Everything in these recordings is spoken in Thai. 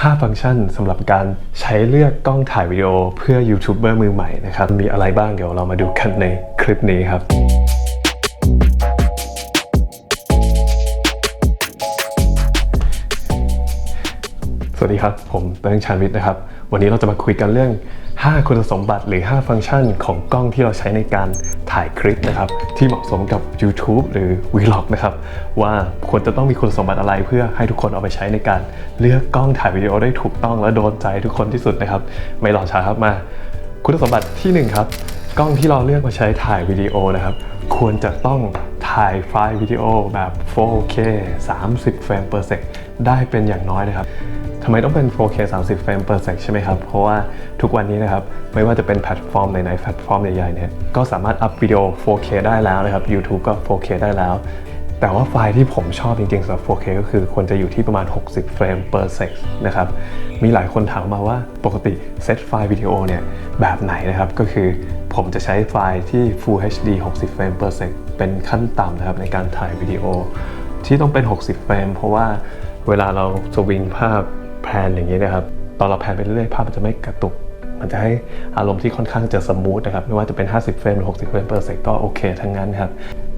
5 ฟังก์ชันสำหรับการใช้เลือกกล้องถ่ายวิดีโอเพื่อยูทูบเบอร์มือใหม่นะครับ มีอะไรบ้างเดี๋ยวเรามาดูกันในคลิปนี้ครับ สวัสดีครับ ผมเติ้งชานวิทย์นะครับ วันนี้เราจะมาคุยกันเรื่อง 5 คุณสมบัติหรือ 5 ฟังก์ชันของกล้องที่เราใช้ในการถ่ายคลิปนะครับ ที่เหมาะสมกับ YouTube หรือ Vlog นะครับ ว่าควรจะต้องมีคุณสมบัติอะไรเพื่อให้ทุกคนเอาไปใช้ในการเลือกกล้องถ่ายวิดีโอได้ถูกต้องและโดนใจทุกคนที่สุดนะครับ ไม่รอช้าครับมา คุณสมบัติที่ 1 ครับ กล้องที่เราเลือกมาใช้ถ่ายวิดีโอนะครับ ควรจะต้องถ่ายไฟล์วิดีโอแบบ 4K 30 เฟรม per sec ได้เป็นอย่างน้อยนะครับ ทำไมต้องเป็น 4K 30 เฟรม per sec ใช่ไหมครับ เพราะว่าทุกวันนี้นะครับ ไม่ว่าจะเป็นแพลตฟอร์มไหนๆแพลตฟอร์มใหญ่ๆเนี่ยก็สามารถอัพวิดีโอ 4K ได้แล้วนะครับ YouTube ก็ 4K ได้แล้ว แต่ว่าไฟล์ที่ผมชอบจริงๆสำหรับ 4K ก็คือควรจะอยู่ที่ประมาณ 60 เฟรม per sec นะครับ มีหลายคนถามมาว่าปกติเซตไฟล์วิดีโอเนี่ยแบบไหนนะครับ ก็คือผมจะใช้ไฟล์ที่ Full HD 60 เฟรม per sec เป็นขั้นต่ำนะครับในการถ่ายวิดีโอที่ต้องเป็น 60 เฟรม เพราะว่าเวลาเราสวิงภาพ แพลนอย่างนี้นะครับ ตอนเราแพลนไปเรื่อยๆภาพมันจะไม่กระตุก มันจะให้อารมณ์ที่ค่อนข้างจะสมูทนะครับ ไม่ว่าจะเป็น 50 เฟรมหรือ 60 เฟรม per sec ก็โอเคทั้งนั้นครับ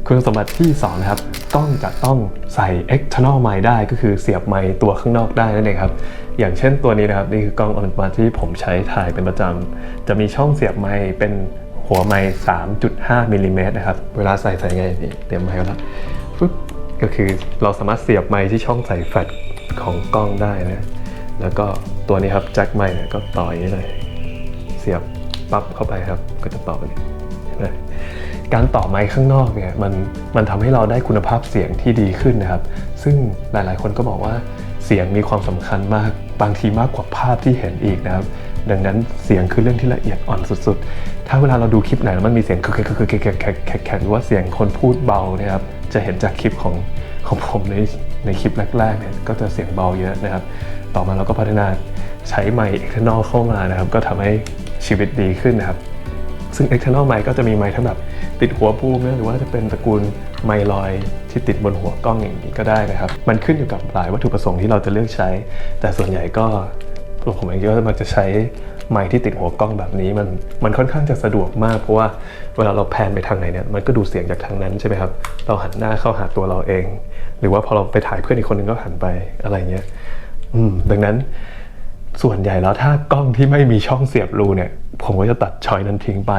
คุณสมบัติที่2นะครับกล้องจะต้องใส่ external mic ได้ก็คือเสียบไมค์ตัวข้างนอกได้นั่นเองครับอย่างเช่นตัวนี้นะครับนี่คือกล้องออนมาที่ผมใช้ถ่ายเป็นประจำจะมีช่องเสียบไมค์เป็นหัวไมค์3.5มิลลิเมตรนะครับเวลาใส่ใส่ไงนี่เตรียมไมค์แล้วฟึ๊บก็คือเราสามารถเสียบไมค์ที่ช่องใส่แฟลชของกล้องได้นะ แล้วก็ตัวนี้ครับแจ็คไมค์เนี่ยก็ต่อยนี้เลย เสียบปั๊บเข้าไปครับ ก็จะต่อไปเห็นไหมการต่อไมค์ข้างนอกเนี่ยมันมันทำให้เราได้คุณภาพเสียงที่ดีขึ้นนะครับ ซึ่งหลายๆ คนก็บอกว่าเสียงมีความสำคัญมากบางทีมากกว่าภาพที่เห็นอีกนะครับ ดังนั้นเสียงคือเรื่องที่ละเอียดอ่อนสุดๆ ถ้าเวลาเราดูคลิปไหนแล้วมันมีเสียงคือคือคือแขกแขกแขกแขกหรือว่าเสียงคนพูดเบานะครับ จะเห็นจากคลิปของของผมในในคลิปแรกๆเนี่ยก็จะเสียงเบาเยอะนะครับ ต่อมาเราก็พัฒนาใช้ไมค์ external เข้ามานะครับ ก็ทำให้ชีวิตดีขึ้นนะครับ ซึ่ง external mic ก็จะมีไมค์ทั้งแบบติดหัวปูมนะหรือว่าจะเป็นตระกูลไมค์ลอยที่ติดบนหัวกล้องอย่างนี้ก็ได้นะครับ มันขึ้นอยู่กับหลายวัตถุประสงค์ที่เราจะเลือกใช้ แต่ส่วนใหญ่ก็ตัวผมเองก็มักจะใช้ไมค์ที่ติดหัวกล้องแบบนี้มันมันค่อนข้างจะสะดวกมาก เพราะว่าเวลาเราแพนไปทางไหนเนี่ยมันก็ดูเสียงจากทางนั้นใช่ไหมครับ เราหันหน้าเข้าหาตัวเราเอง หรือว่าพอเราไปถ่ายเพื่อนอีกคนนึงก็หันไปอะไรเงี้ย ดังนั้นส่วนใหญ่แล้วถ้ากล้องที่ไม่มีช่องเสียบรูเนี่ย ผมก็จะตัดชอยนั้นทิ้งไป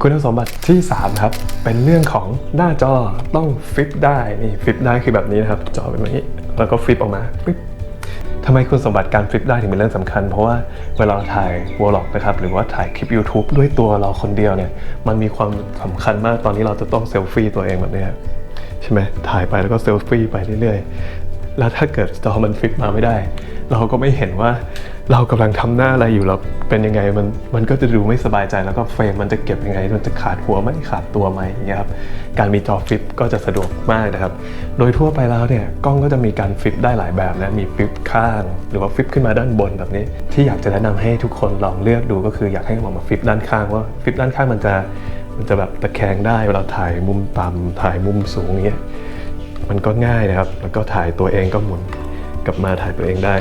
คุณสมบัติที่ 3 ครับ เป็นเรื่องของหน้าจอต้องฟลิปได้นี่ฟลิปได้คือแบบนี้นะครับ จอเป็นแบบนี้ แล้วก็ฟลิปออกมาปึ๊บทำไมคุณสมบัติการฟลิปได้ถึงเป็นเรื่องสำคัญ เพราะว่าเวลาเราถ่ายวอลล็อกนะครับ หรือว่าถ่ายคลิป YouTube ด้วยตัวเราคนเดียวเนี่ย มันมีความสำคัญมากตอนนี้เราจะต้องเซลฟี่ตัวเองแบบนี้ใช่ไหมถ่ายไปแล้วก็เซลฟี่ไปเรื่อย แล้วถ้าเกิดจอมันฟิตมาไม่ได้ เราก็ไม่เห็นว่าเรากำลังทำหน้าอะไรอยู่แล้วเป็นยังไงมันมันก็จะดูไม่สบายใจแล้วก็เฟรมมันจะเก็บยังไง มันจะขาดหัวไหมขาดตัวไหมอย่างเงี้ยครับการมีจอฟิปก็จะสะดวกมากนะครับ โดยทั่วไปแล้วเนี่ยกล้องก็จะมีการฟิปได้หลายแบบนะมีฟิปข้าง หรือว่าฟิปขึ้นมาด้านบนแบบนี้ ที่อยากจะแนะนำให้ทุกคนลองเลือกดูก็คืออยากให้มองมาฟิปด้านข้างว่าฟิปด้านข้างมันจะมันจะแบบตะแคงได้เวลาถ่ายมุมต่ำถ่ายมุมสูงอย่างเงี้ย มันก็ง่ายนะครับ แล้วก็ถ่ายตัวเองก็หมุนกลับมาถ่ายตัวเองได้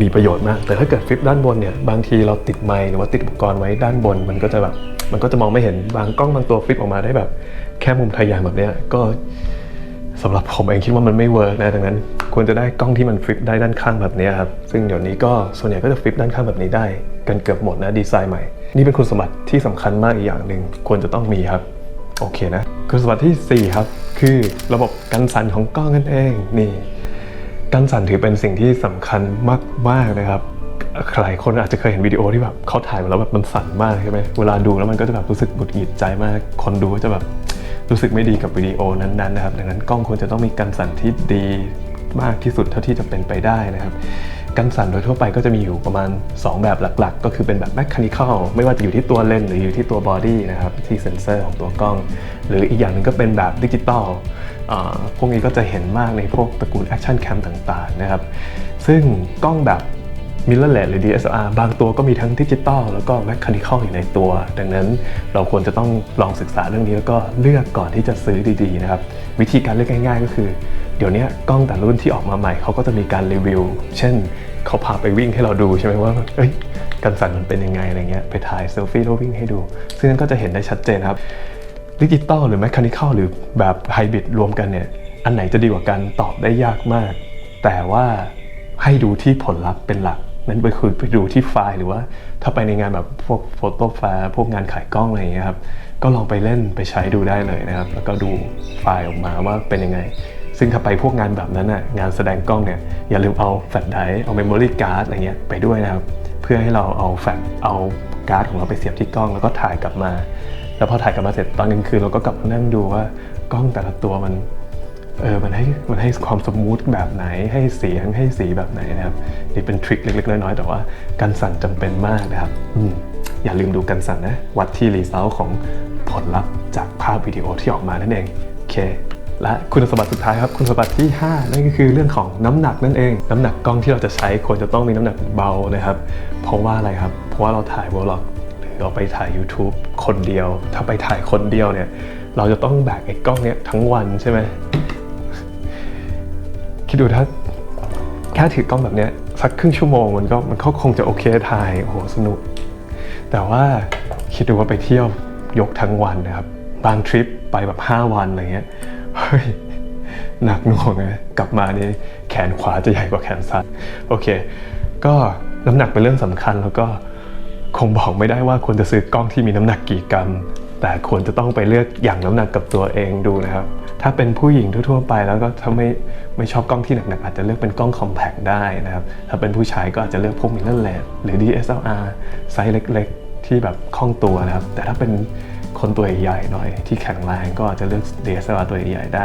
มีประโยชน์มาก แต่ถ้าเกิดฟลิปด้านบนเนี่ย บางทีเราติดไมค์หรือว่าติดอุปกรณ์ไว้ด้านบน มันก็จะแบบ มันก็จะมองไม่เห็น บางกล้องบางตัวฟลิปออกมาได้แบบ แค่มุมทะแยงแบบเนี้ย ก็สำหรับผมเองคิดว่ามันไม่เวิร์กนะ ดังนั้น ควรจะได้กล้องที่มันฟลิปได้ด้านข้างแบบนี้ครับ ซึ่งเดี๋ยวนี้ก็ส่วนใหญ่ก็จะฟลิปด้านข้างแบบนี้ได้ กันเกือบหมดนะดีไซน์ใหม่ นี่เป็นคุณสมบัติที่สำคัญมากอีกอย่างหนึ่งควรจะต้องมีครับ โอเคนะคุณสมบัติที่ 4 ครับ คือระบบกันสั่นของกล้องนั่นเองนี่กันสั่นถือเป็นสิ่งที่สำคัญมากๆนะครับหลายคนอาจจะเคยเห็นวิดีโอที่แบบเขาถ่ายมาแล้วแบบมันสั่นมากใช่ไหมเวลาดูแล้วมันก็จะแบบรู้สึกหงุดหงิดใจมาก คนดูก็จะแบบรู้สึกไม่ดีกับวิดีโอนั้นๆนะครับ ดังนั้นกล้องควรจะต้องมีกันสั่นที่ดีมากที่สุดเท่าที่จะเป็นไปได้นะครับ กันสั่นโดยทั่วไปก็จะมีอยู่ประมาณ 2 แบบหลักๆ ก็คือเป็นแบบแมคคานิคอลไม่ว่าจะอยู่ที่ตัวเลนส์หรืออยู่ที่ตัวบอดี้นะครับที่เซ็นเซอร์ของตัวกล้อง หรืออีกอย่างหนึ่งก็เป็นแบบดิจิตอลอ่าพวกนี้ก็จะเห็นมากในพวกตระกูลแอคชั่นแคมต่างๆนะครับซึ่งกล้องแบบ mirrorless หรือ DSLR บางตัวก็มีทั้งดิจิตอลแล้วก็ mechanical อยู่ในตัว ดังนั้นเราควรจะต้องลองศึกษาเรื่องนี้แล้วก็เลือกก่อนที่จะซื้อดีๆนะครับ วิธีการเลือกง่ายๆ ก็คือ เดี๋ยวนี้กล้องแต่รุ่นที่ออกมาใหม่เขาก็จะมีการรีวิว เช่นเขาพาไปวิ่งให้เราดูใช่ไหมว่าเอ้ยกันสั่นมันเป็นยังไงอะไรเงี้ยไปถ่ายเซลฟี่แล้ววิ่งให้ดู ซึ่งนั่นก็จะเห็นได้ชัดเจนครับดิจิตอลหรือแมคานิคอลหรือแบบไฮบริดรวมกันเนี่ยอันไหนจะดีกว่ากันตอบได้ยากมาก แต่ว่าให้ดูที่ผลลัพธ์เป็นหลัก นั่นไปคือไปดูที่ไฟล์หรือว่า ถ้าไปในงานแบบพวกโฟโต้แฟร์พวกงานขายกล้องอะไรอย่างเงี้ยครับก็ลองไปเล่นไปใช้ดูได้เลยนะครับ แล้วก็ดูไฟล์ออกมาว่าเป็นยังไง ซึ่งถ้าไปพวกงานแบบนั้นน่ะงานแสดงกล้องเนี่ยอย่าลืมเอาแฟลชไดร์เอาเมมโมรี่การ์ดอะไรเงี้ยไปด้วยนะครับ เพื่อให้เราเอาแฟลชเอาการ์ดของเราไปเสียบที่กล้องแล้วก็ถ่ายกลับมา แล้วพอถ่ายกลับมาเสร็จตอนกลางคืนเราก็กลับมานั่งดูว่ากล้องแต่ละตัวมัน เออมันให้มันให้ความสมูทแบบไหนให้เสียงให้สีแบบไหนนะครับนี่เป็นทริคเล็กๆน้อยๆแต่ว่าการสั่นจำเป็นมากนะครับอมอย่าลืมดูการสั่นนะ วัดที่รีเซลของผลลัพธ์จากภาพวิดีโอที่ออกมานั่นเองโอเคและคุณสมบัติสุดท้ายครับ คุณสมบัติที่ 5 นั่นก็คือเรื่องของน้ำหนักนั่นเอง น้ำหนักกล้องที่เราจะใช้ควรจะต้องมีน้ำหนักเบานะครับ เพราะว่าอะไรครับ เพราะว่าเราถ่ายวอลล็อกหรือเราไปถ่าย YouTube คนเดียว ถ้าไปถ่ายคนเดียวเนี่ย เราจะต้องแบกไอ้กล้องเนี้ยทั้งวันใช่ไหม ดดูถ้าแค่ถือกล้องแบบเนี้ยสักครึ่งชั่วโมงมันก็มันก็คงจะโอเคถ่ายโอ้โหสนุก แต่ว่าคิดดูว่าไปเที่ยวยกทั้งวันนะครับ บางทริปไปแบบ 5 วันอะไรเงี้ยเฮ้ยหนักหน่วงเลยกลับมานี่แขนขวาจะใหญ่กว่าแขนซ้ายโอเค ก็น้ำหนักเป็นเรื่องสำคัญแล้วก็คงบอกไม่ได้ว่าควรจะซื้อกล้องที่มีน้ำหนักกี่กรัม แต่ควรจะต้องไปเลือกอย่างน้ำหนักกับตัวเองดูนะครับ ถ้าเป็นผู้หญิงทั่วๆไปแล้วก็ถ้าไม่ไม่ชอบกล้องที่หนักๆอาจจะเลือกเป็นกล้องคอมแพคได้นะครับ ถ้าเป็นผู้ชายก็อาจจะเลือกพวกมิเรอร์เลสหรือ DSLR ไซส์เล็กๆ ที่แบบคล่องตัวนะครับ แต่ถ้าเป็นคนตัวใหญ่หน่อยที่แข็งแรงก็อาจจะเลือก DSLR ตัวใหญ่ๆได้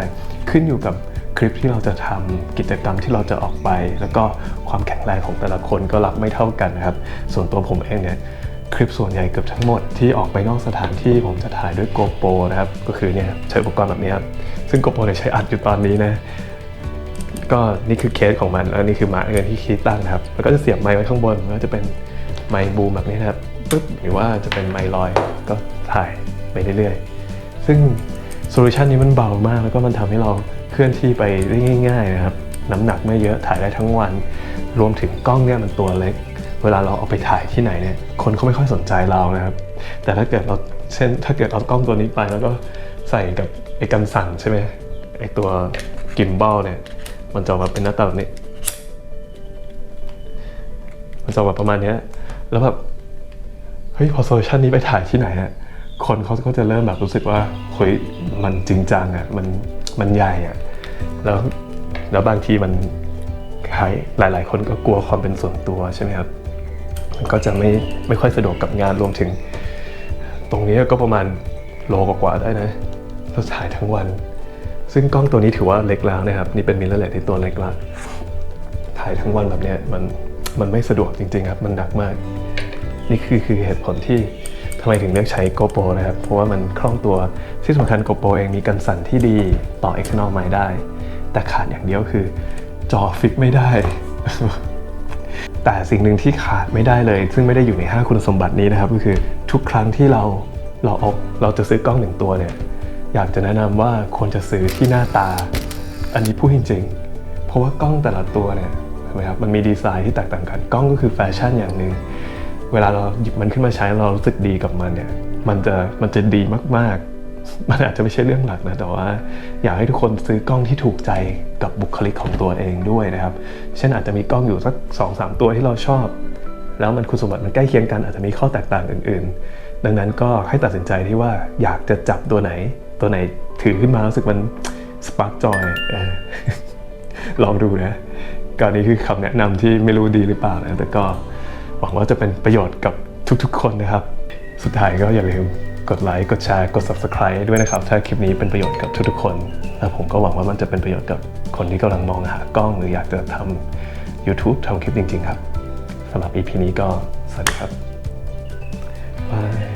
ขึ้นอยู่กับคลิปที่เราจะทำกิจกรรมที่เราจะออกไป แล้วก็ความแข็งแรงของแต่ละคนก็รับไม่เท่ากันนะครับ ส่วนตัวผมเองเนี่ยคลิปส่วนใหญ่เกือบทั้งหมดที่ออกไปนอกสถานที่ผมจะถ่ายด้วย GoPro นะครับ ก็คือเนี่ยใช้อุปกรณ์แบบนี้ครับ ซึ่ง GoPro เนี่ยใช้อัดอยู่ตอนนี้นะ ก็นี่คือเคสของมันแล้วนี่คือมาเงินที่คีย์ตั้งนะครับ แล้วก็จะเสียบไมค์ไว้ข้างบนแล้วจะเป็นไมค์บูมแบบนี้นะครับปึ๊บหรือว่าจะเป็นไมค์ลอยก็ถ่ายไปเรื่อยๆ ซึ่งโซลูชันนี้มันเบามากแล้วก็มันทำให้เราเคลื่อนที่ไปได้ง่าย ๆ นะครับ น้ำหนักไม่เยอะถ่ายได้ทั้งวัน รวมถึงกล้องเนี่ยมันตัวเล็ก เวลาเราเอาไปถ่ายที่ไหนเนี่ยคนเขาไม่ค่อยสนใจเรานะครับ แต่ถ้าเกิดเราเช่นถ้าเกิดเอากล้องตัวนี้ไปแล้วก็ ใส่กับไอ้กันสั่นใช่ไหมไอ้ตัวกิมบอลเนี่ย มันจะออกมาเป็นหน้าตาแบบนี้ มันจะออกมาประมาณเนี้ย แล้วแบบเฮ้ยพอโซลูชันนี้ไปถ่ายที่ไหนอะคนเขาก็จะเริ่มแบบรู้สึกว่าเฮ้ยมันจริงจังอะมันมันใหญ่อะแล้วแล้วบางทีมันใครหลายๆคนก็กลัวความเป็นส่วนตัวใช่ไหมครับมันก็จะไม่ไม่ค่อยสะดวกกับงานรวมถึง ตรงนี้ก็ประมาณโลกว่าได้นะ เราถ่ายทั้งวัน ซึ่งกล้องตัวนี้ถือว่าเล็กแล้วนะครับ นี่เป็นมิเรอร์เลสที่ตัวเล็กแล้วถ่ายทั้งวันแบบเนี้ยมันมันไม่สะดวกจริง ๆ ครับ มันหนักมาก นี่คือคือเหตุผลที่ทำไมถึงเลือกใช้ GoPro นะครับ เพราะว่ามันคล่องตัวที่สำคัญ GoPro เองมีกันสั่นที่ดีต่อ external mic ได้ แต่ขาดอย่างเดียวคือ จอฟิกไม่ได้ แต่สิ่งหนึ่งที่ขาดไม่ได้เลย ซึ่งไม่ได้อยู่ใน 5 คุณสมบัตินี้นะครับ ก็คือทุกครั้งที่เราเราเอาเราจะซื้อกล้องหนึ่งตัวเนี่ย อยากจะแนะนำว่าควรจะซื้อที่หน้าตา อันนี้พูดจริงๆ เพราะว่ากล้องแต่ละตัวเนี่ยใช่ไหมครับมันมีดีไซน์ที่แตกต่างกันกล้องก็คือแฟชั่นอย่างหนึ่งเวลาเราหยิบมันขึ้นมาใช้เรารู้สึกดีกับมันเนี่ยมันจะมันจะดีมากๆ มันอาจจะไม่ใช่เรื่องหลักนะแต่ว่า อยากให้ทุกคนซื้อกล้องที่ถูกใจกับบุคลิกของตัวเองด้วยนะครับ เช่นอาจจะมีกล้องอยู่สัก2อสตัวที่เราชอบ แล้วมันคุณสมบัติมันใกล้เคียงกันอาจจะมีข้อแตกต่างอื่น ๆ ดังนั้นก็ให้ตัดสินใจที่ว่าอยากจะจับตัวไหน ตัวไหนถือขึ้นมารู้สึกมันสปาร์กจอยลองดูนะก็นี่คือคำแนะนำที่ไม่รู้ดีหรือเปล่านะแต่ก็หวังว่าจะเป็นประโยชน์กับทุกๆ คนนะครับ สุดท้ายก็อย่าลืมกดไลค์กดแชร์กด subscribe ด้วยนะครับ ถ้าคลิปนี้เป็นประโยชน์กับทุกๆคน แล้วผมก็หวังว่ามันจะเป็นประโยชน์กับคนที่กำลังมองหากล้องหรืออยากจะทำ YouTube ทำคลิปจริง ๆ ครับสำหรับ EP นี้ก็สวัสดีครับ บาย